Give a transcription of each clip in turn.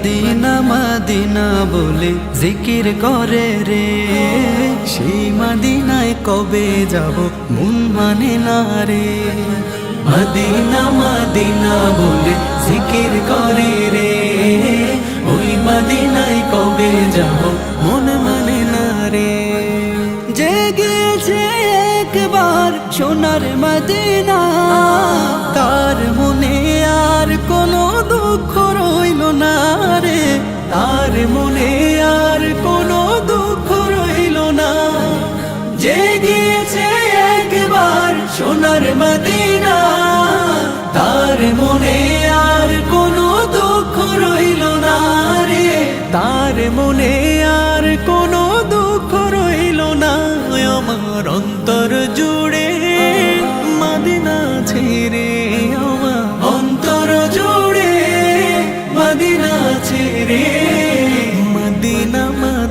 Medina Medina বলে জিকির করে রে। সেই মদিনায় কবে যাব মন মানে না রে। মদিনা মদিনা বলে জিকির করে রে। ওই মদিনায় কবে যাব মন মানে না রে। যে গিয়েছে একবার সোনার মদিনা, তার মনে আর কোনো দুঃখ তার মনে আর কোনো দুঃখ রইল না। যে গিয়েছে একবার সোনার মদিনা, তার মনে আর কোনো দুঃখ রইল না রে। তার মনে আর কোনো দুঃখ রইল না। আমার অন্তর জুড়ে মদিনা ছেড়ে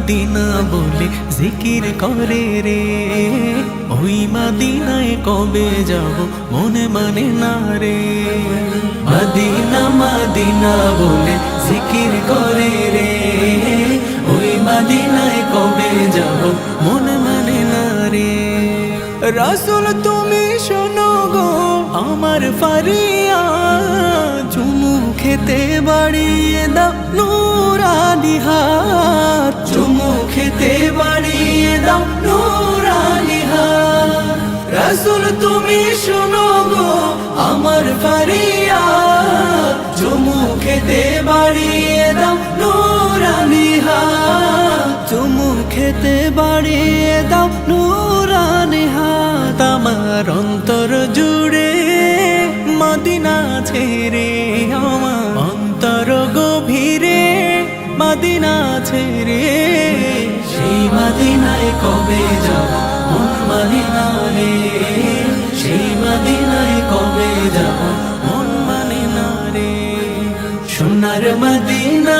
মদিনা বলে জিকির করে রে। ওই মদিনায় কবে যাব মনে মানে না রে। মদিনা মদিনা বলে জিকির করে রে। ওই মদিনায় কবে যাব মনে মানে না রে। রসুল, তুমি শোনো গো, আমার ফারিয়া চুমু খেতে বাড়িয়ে দাও নুরানি হাত রসুল, তুমি শুনো গো, আমার ফারিয়া চুমু খেতে বাড়িয়ে দাও নুরানি হাত। চুমু খেতে বাড়িয়ে দাও নুরানি হাত। আমার অন্তর জুড়ে মদিনা ছেড়ে আমার অন্তর গভীরে মদিনা ছেড়ে। সেই মদিনায় কবে মন মদিনা রে সোনার মদিনা।